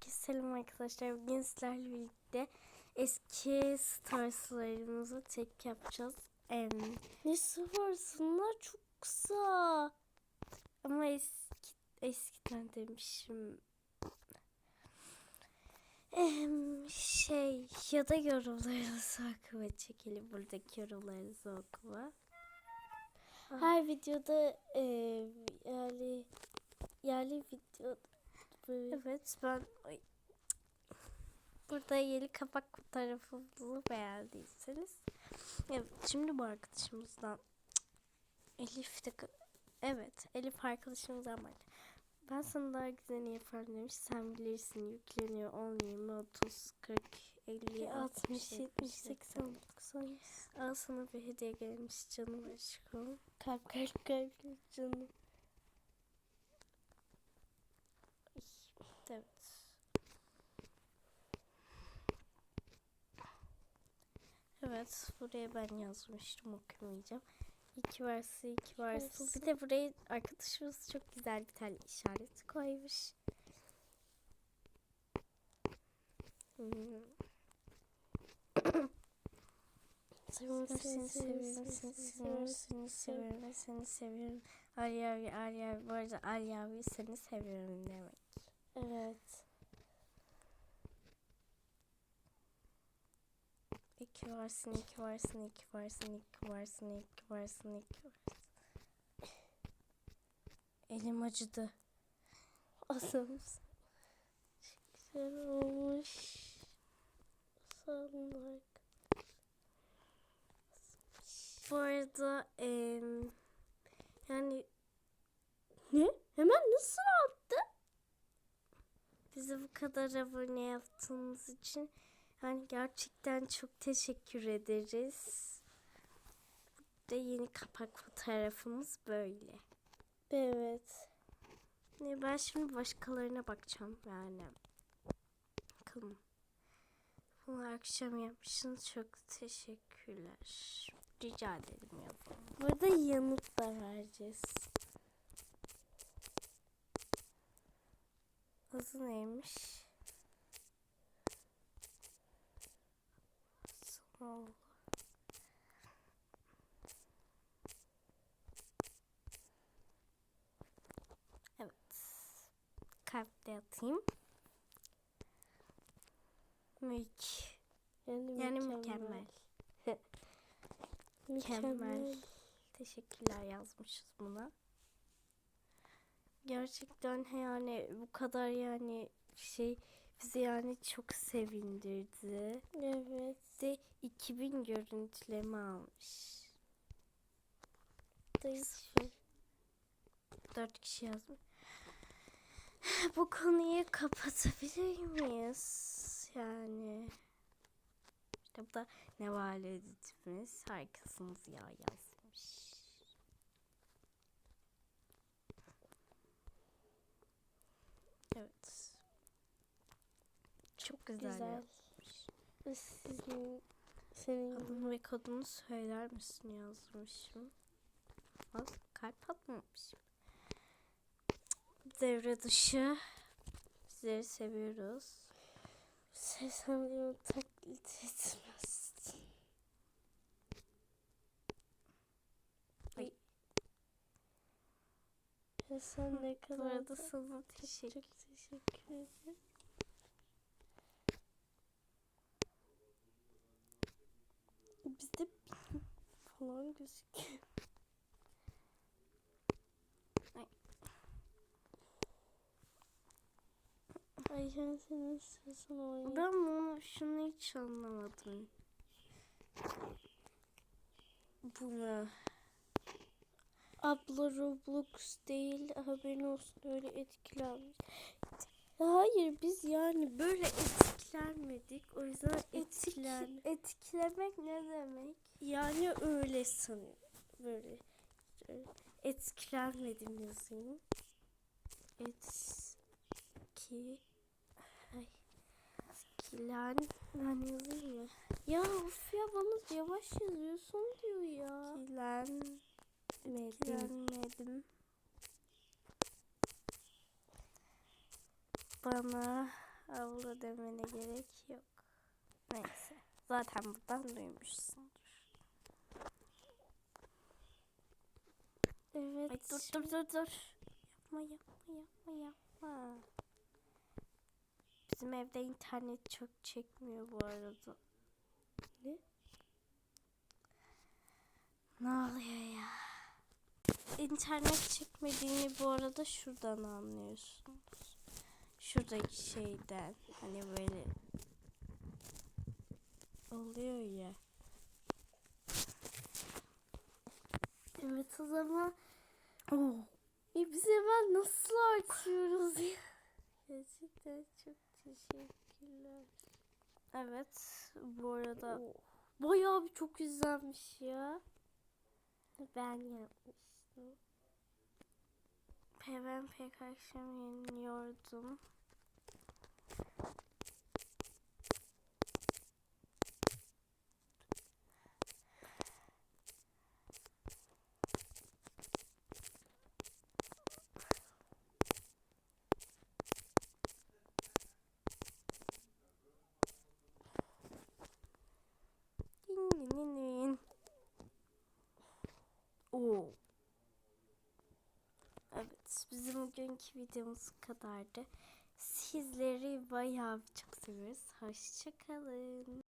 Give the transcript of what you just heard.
Herkese selam arkadaşlar. Bugün sizlerle birlikte eski Stars'larımızı tek yapacağız. Em, ne Stars'ınlar çok kısa. Ama eski eskiden demişim. Em, şey ya da yorumlarınızı okuma çekelim. Buradaki yorumlarınızı okuma. Her videoda e, yani yani video Evet ben ay, burada yeni kapak fotoğrafımızı beğendiyseniz. Evet şimdi bu arkadaşımızdan Elif de evet Elif arkadaşımızdan bak. Ben sana daha güzelini yaparım demiş? Sen bilirsin yükleniyor. 10 20 30 40 50 60 70 80 90 al sana bir hediye gelmiş canım aşkım. Kalp kalp kalp canım Evet. Evet, buraya ben yazmıştım okumayacağım. İki varsa iki varsa. Bir de buraya arkadaşımız çok güzel bir tane işaret koymuş. Hmm. Seviyorum seni seviyorum seni seviyorum seni seviyorum seni seviyorum. Arya abi Arya abi bu arada Arya abi seni seviyorum demek. Evet. İki varsın, iki varsın, iki varsın, iki varsın, iki varsın, iki varsın. Elim acıdı. Asım. Güzel olmuş. Sanmak. Bu arada em, yani ne? Hemen nasıl attı? Bize bu kadar abone yaptığınız için yani gerçekten çok teşekkür ederiz. Ve yeni kapak fotoğrafımız böyle. Evet. Ne ben şimdi başkalarına bakacağım yani. Bakalım. Bunu akşam yapmışsınız. Çok teşekkürler. Rica ederim yapalım. Burada yanıt da vereceğiz. Adı neymiş? Sonralı. Evet. Kalpte atayım. Mük. Yani, Yani mükemmel. Mükemmel. Teşekkürler yazmışız buna. Gerçekten yani bu kadar yani şey bizi yani çok sevindirdi. Evet. De 2000 görüntüleme almış. Sıfır. Dört kişi yazmış. Bu konuyu kapatabilir miyiz? Yani. İşte bu da ne var editimiz. Harikasınız ya yazmış. Evet. Çok güzel. Güzel. Sizin senin Adını ve kodunu söyler misin yazmışım. Bak kalp atmamışım. Devre dışı. Sizleri seviyoruz. sesamını taklit etmezsin. Ay. Ya sen ne Bu kadar arada da- sana teşekkür çok teşekkür ederim. Bizde falan gözüküyor. Ay. Ay ben senin sesin oynuyor. Ben bunu şunu hiç anlamadım. Bunu. Abla Roblox değil haberin olsun öyle etkilenmiş. Hayır biz yani Böyle etkilenmedik. O yüzden etkilen. etkilen etkilemek ne demek? Yani öyle sanıyorum. Böyle. şöyle Etkilenmedim yazayım. Etki. Ay. Etkilen. Ben yazayım mı? Ya of ya bana yavaş yazıyorsun diyor ya. Etkilenmedim. Etkilenmedim. Bana abla demene gerek yok. Neyse. Zaten buradan duymuşsundur. Evet. Ay dur dur dur dur. Yapma yapma yapma yapma. Bizim evde internet çok çekmiyor bu arada. Ne? Ne oluyor ya? İnternet çekmediğini bu arada şuradan anlıyorsunuz. Şuradaki şeyden hani böyle oluyor ya. Evet o zaman Oh. e, biz hemen nasıl açıyoruz ya? Gerçekten çok teşekkürler. Evet bu arada Oh, Bayağı bir çok güzelmiş ya. ben yapmıştım. Ben pek akşam yeniliyordum. Din din din. Oo. Bizim bugünkü videomuz kadardı. Sizleri bayağı çok seviyoruz. Hoşçakalın.